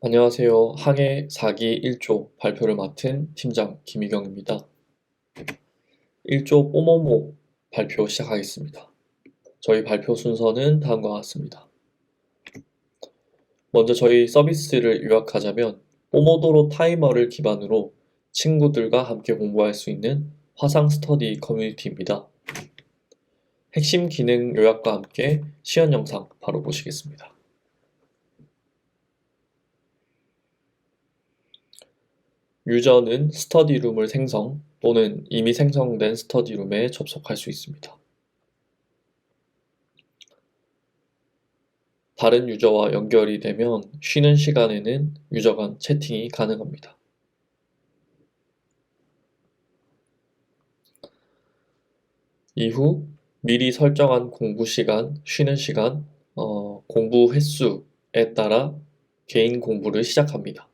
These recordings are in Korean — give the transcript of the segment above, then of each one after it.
안녕하세요. 항해 4기 1조 발표를 맡은 팀장 김희경입니다. 1조 뽀모모 발표 시작하겠습니다. 저희 발표 순서는 다음과 같습니다. 먼저 저희 서비스를 요약하자면 뽀모도로 타이머를 기반으로 친구들과 함께 공부할 수 있는 화상 스터디 커뮤니티입니다. 핵심 기능 요약과 함께 시연 영상 바로 보시겠습니다. 유저는 스터디룸을 생성 또는 이미 생성된 스터디룸에 접속할 수 있습니다. 다른 유저와 연결이 되면 쉬는 시간에는 유저 간 채팅이 가능합니다. 이후 미리 설정한 공부 시간, 쉬는 시간, 어, 공부 횟수에 따라 개인 공부를 시작합니다.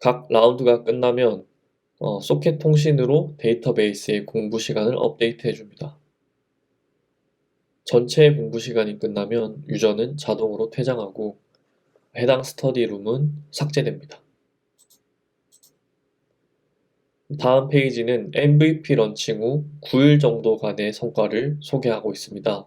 각 라운드가 끝나면 어, 소켓 통신으로 데이터베이스의 공부 시간을 업데이트 해줍니다. 전체 공부 시간이 끝나면 유저는 자동으로 퇴장하고 해당 스터디룸은 삭제됩니다. 다음 페이지는 MVP 런칭 후 9일 정도간의 성과를 소개하고 있습니다.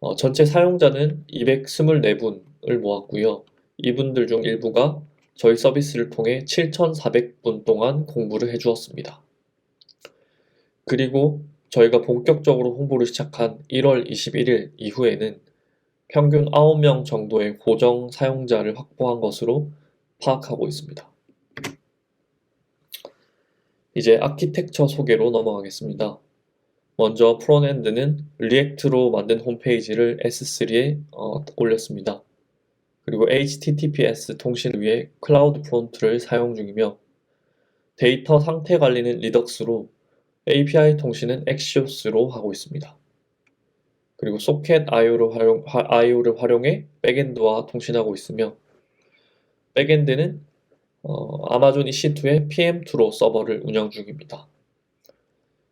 어, 전체 사용자는 224분을 모았고요. 이분들 중 일부가 저희 서비스를 통해 7,400분 동안 공부를 해주었습니다. 그리고 저희가 본격적으로 홍보를 시작한 1월 21일 이후에는 평균 9명 정도의 고정 사용자를 확보한 것으로 파악하고 있습니다. 이제 아키텍처 소개로 넘어가겠습니다. 먼저 프론엔드는 리액트로 만든 홈페이지를 S3에 어, 올렸습니다. 그리고 HTTPS 통신을 위해 클라우드 프론트를 사용 중이며 데이터 상태 관리는 리덕스로 API 통신은 엑시오스로 하고 있습니다. 그리고 소켓 IO를, 활용, IO를 활용해 백엔드와 통신하고 있으며 백엔드는 어, 아마존 EC2의 PM2로 서버를 운영 중입니다.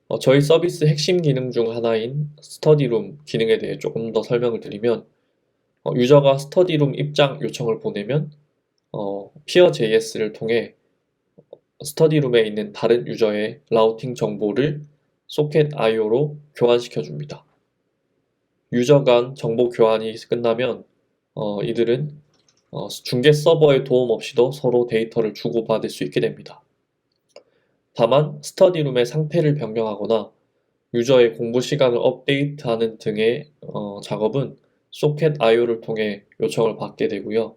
어, 저희 서비스 핵심 기능 중 하나인 스터디룸 기능에 대해 조금 더 설명을 드리면 어, 유저가 스터디룸 입장 요청을 보내면 어, Peer.js를 통해 스터디룸에 있는 다른 유저의 라우팅 정보를 소켓 IO로 교환시켜 줍니다. 유저 간 정보 교환이 끝나면 어, 이들은 어, 중계 서버의 도움 없이도 서로 데이터를 주고받을 수 있게 됩니다. 다만 스터디룸의 상태를 변경하거나 유저의 공부 시간을 업데이트하는 등의 어, 작업은 소켓 IO를 통해 요청을 받게 되고요.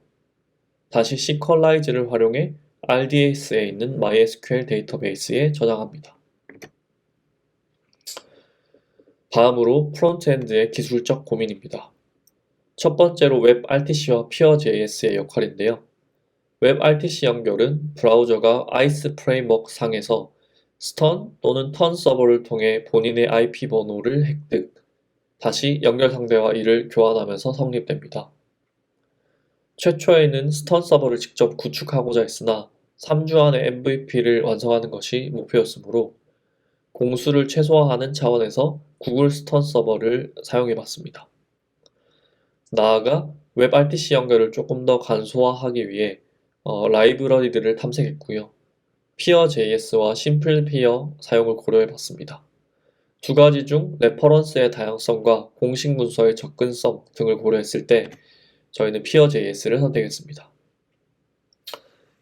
다시 C컬라이즈를 활용해 RDS에 있는 MySQL 데이터베이스에 저장합니다. 다음으로 프론트엔드의 기술적 고민입니다. 첫 번째로 웹 RTC와 Peer.js의 역할인데요. 웹 RTC 연결은 브라우저가 ICE 프레임워크 상에서 스턴 또는 턴 서버를 통해 본인의 IP 번호를 획득, 다시 연결 상대와 이를 교환하면서 성립됩니다. 최초에는 스턴 서버를 직접 구축하고자 했으나 3주 안에 MVP를 완성하는 것이 목표였으므로 공수를 최소화하는 차원에서 구글 스턴 서버를 사용해 봤습니다. 나아가 웹 RTC 연결을 조금 더 간소화하기 위해 어, 라이브러리들을 탐색했고요. Peer.js와 심플 피어 사용을 고려해 봤습니다. 두 가지 중 레퍼런스의 다양성과 공식 문서의 접근성 등을 고려했을 때 저희는 Peer.js를 선택했습니다.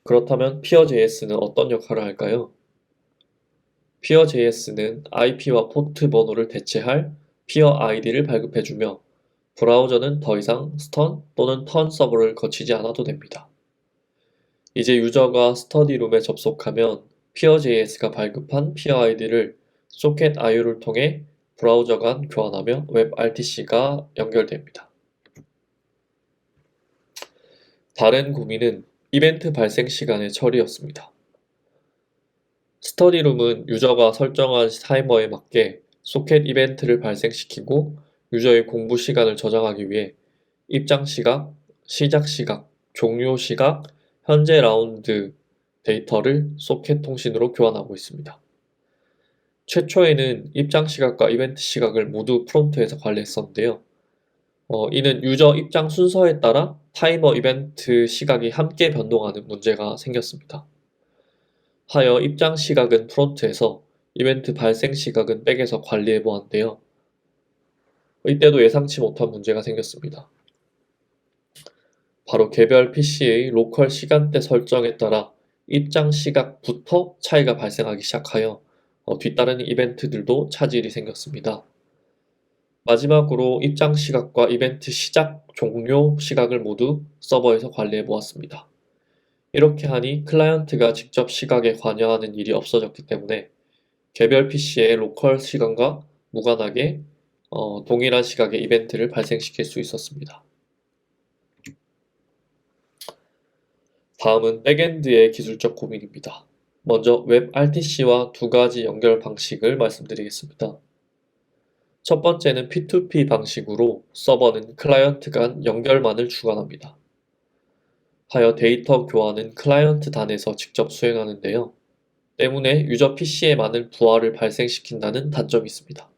그렇다면 Peer.js는 어떤 역할을 할까요? Peer.js는 IP와 포트 번호를 대체할 Peer ID를 발급해주며 브라우저는 더 이상 스턴 또는 턴 서버를 거치지 않아도 됩니다. 이제 유저가 스터디룸에 접속하면 Peer.js가 발급한 Peer ID를 소켓 IO를 통해 브라우저 간 교환하며 웹 RTC가 연결됩니다. 다른 고민은 이벤트 발생 시간의 처리였습니다. 스터디룸은 유저가 설정한 타이머에 맞게 소켓 이벤트를 발생시키고 유저의 공부 시간을 저장하기 위해 입장 시각, 시작 시각, 종료 시각, 현재 라운드 데이터를 소켓 통신으로 교환하고 있습니다. 최초에는 입장 시각과 이벤트 시각을 모두 프론트에서 관리했었는데요. 어, 이는 유저 입장 순서에 따라 타이머 이벤트 시각이 함께 변동하는 문제가 생겼습니다. 하여 입장 시각은 프론트에서 이벤트 발생 시각은 백에서 관리해 보았는데요. 이때도 예상치 못한 문제가 생겼습니다. 바로 개별 PC의 로컬 시간대 설정에 따라 입장 시각부터 차이가 발생하기 시작하여 어, 뒤따르는 이벤트들도 차질이 생겼습니다. 마지막으로 입장 시각과 이벤트 시작, 종료 시각을 모두 서버에서 관리해 보았습니다. 이렇게 하니 클라이언트가 직접 시각에 관여하는 일이 없어졌기 때문에 개별 PC의 로컬 시간과 무관하게 어, 동일한 시각의 이벤트를 발생시킬 수 있었습니다. 다음은 백엔드의 기술적 고민입니다. 먼저 웹 RTC와 두 가지 연결 방식을 말씀드리겠습니다. 첫 번째는 P2P 방식으로 서버는 클라이언트 간 연결만을 주관합니다. 하여 데이터 교환은 클라이언트 단에서 직접 수행하는데요. 때문에 유저 PC에 많은 부하를 발생시킨다는 단점이 있습니다.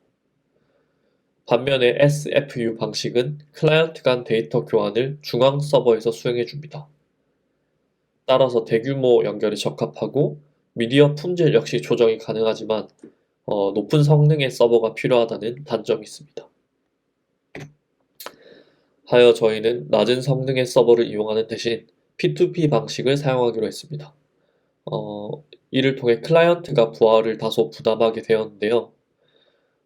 반면에 SFU 방식은 클라이언트 간 데이터 교환을 중앙 서버에서 수행해 줍니다. 따라서 대규모 연결에 적합하고 미디어 품질 역시 조정이 가능하지만 어, 높은 성능의 서버가 필요하다는 단점이 있습니다. 하여 저희는 낮은 성능의 서버를 이용하는 대신 P2P 방식을 사용하기로 했습니다. 어, 이를 통해 클라이언트가 부하를 다소 부담하게 되었는데요.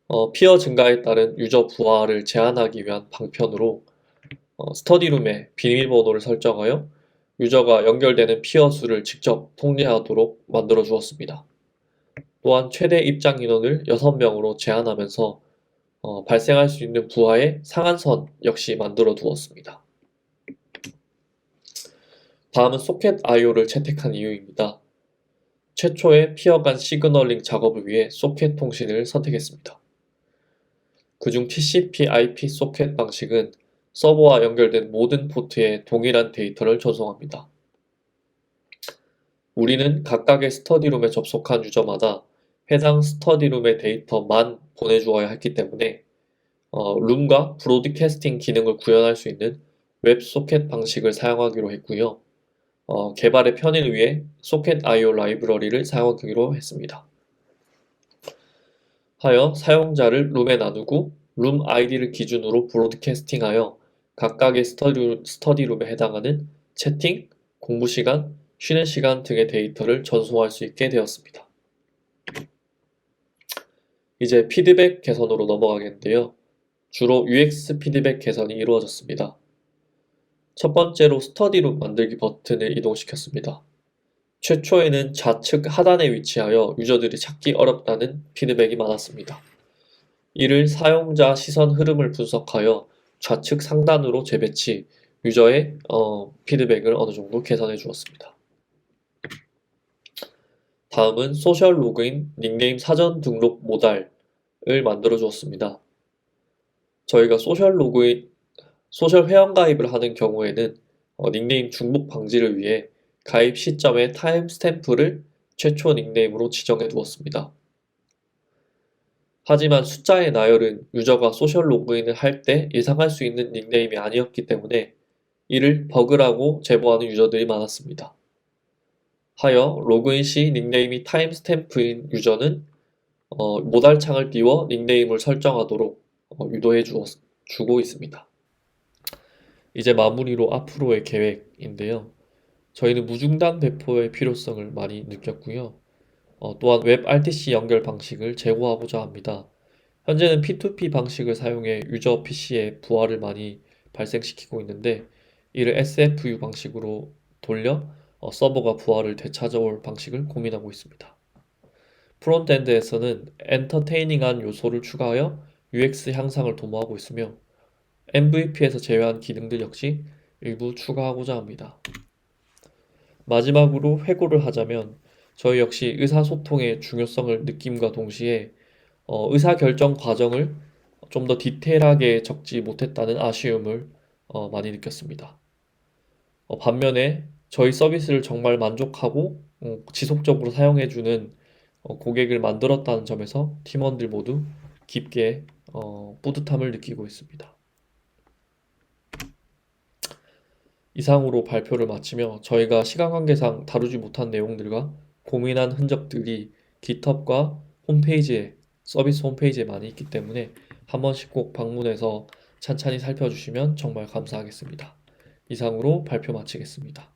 어, 피어 증가에 따른 유저 부하를 제한하기 위한 방편으로 어, 스터디룸에 비밀번호를 설정하여 유저가 연결되는 피어 수를 직접 통제하도록 만들어 주었습니다. 또한 최대 입장 인원을 6명으로 제한하면서 어, 발생할 수 있는 부하의 상한선 역시 만들어 두었습니다. 다음은 소켓 IO를 채택한 이유입니다. 최초의 피어 간 시그널링 작업을 위해 소켓 통신을 선택했습니다. 그중 TCP/IP 소켓 방식은 서버와 연결된 모든 포트에 동일한 데이터를 전송합니다. 우리는 각각의 스터디룸에 접속한 유저마다 해당 스터디룸의 데이터만 보내주어야 했기 때문에 어, 룸과 브로드캐스팅 기능을 구현할 수 있는 웹소켓 방식을 사용하기로 했고요. 어, 개발의 편의를 위해 소켓 IO 라이브러리를 사용하기로 했습니다. 하여 사용자를 룸에 나누고 룸 아이디를 기준으로 브로드캐스팅하여 각각의 스터디, 스터디룸에 해당하는 채팅, 공부 시간, 쉬는 시간 등의 데이터를 전송할 수 있게 되었습니다. 이제 피드백 개선으로 넘어가겠는데요. 주로 UX 피드백 개선이 이루어졌습니다. 첫 번째로 스터디룸 만들기 버튼을 이동시켰습니다. 최초에는 좌측 하단에 위치하여 유저들이 찾기 어렵다는 피드백이 많았습니다. 이를 사용자 시선 흐름을 분석하여 좌측 상단으로 재배치, 유저의 어, 피드백을 어느 정도 개선해 주었습니다. 다음은 소셜 로그인 닉네임 사전 등록 모달을 만들어 주었습니다. 저희가 소셜 로그인, 소셜 회원 가입을 하는 경우에는 어, 닉네임 중복 방지를 위해 가입 시점에 타임 스탬프를 최초 닉네임으로 지정해 두었습니다. 하지만 숫자의 나열은 유저가 소셜 로그인을 할 때 예상할 수 있는 닉네임이 아니었기 때문에 이를 버그라고 제보하는 유저들이 많았습니다. 하여 로그인 시 닉네임이 타임스탬프인 유저는 어, 모달창을 띄워 닉네임을 설정하도록 어, 유도해 주어, 주고 있습니다. 이제 마무리로 앞으로의 계획인데요. 저희는 무중단 배포의 필요성을 많이 느꼈고요. 어, 또한 웹 RTC 연결 방식을 제고하고자 합니다. 현재는 P2P 방식을 사용해 유저 PC에 부하를 많이 발생시키고 있는데 이를 SFU 방식으로 돌려 어, 서버가 부하를 되찾아올 방식을 고민하고 있습니다. 프론트엔드에서는 엔터테이닝한 요소를 추가하여 UX 향상을 도모하고 있으며 MVP에서 제외한 기능들 역시 일부 추가하고자 합니다. 마지막으로 회고를 하자면 저희 역시 의사소통의 중요성을 느낌과 동시에 어, 의사결정 과정을 좀 더 디테일하게 적지 못했다는 아쉬움을 어, 많이 느꼈습니다. 어, 반면에 저희 서비스를 정말 만족하고 어, 지속적으로 사용해주는 어, 고객을 만들었다는 점에서 팀원들 모두 깊게 어, 뿌듯함을 느끼고 있습니다. 이상으로 발표를 마치며 저희가 시간 관계상 다루지 못한 내용들과 고민한 흔적들이 GitHub과 홈페이지에, 서비스 홈페이지에 많이 있기 때문에 한 번씩 꼭 방문해서 찬찬히 살펴주시면 정말 감사하겠습니다. 이상으로 발표 마치겠습니다.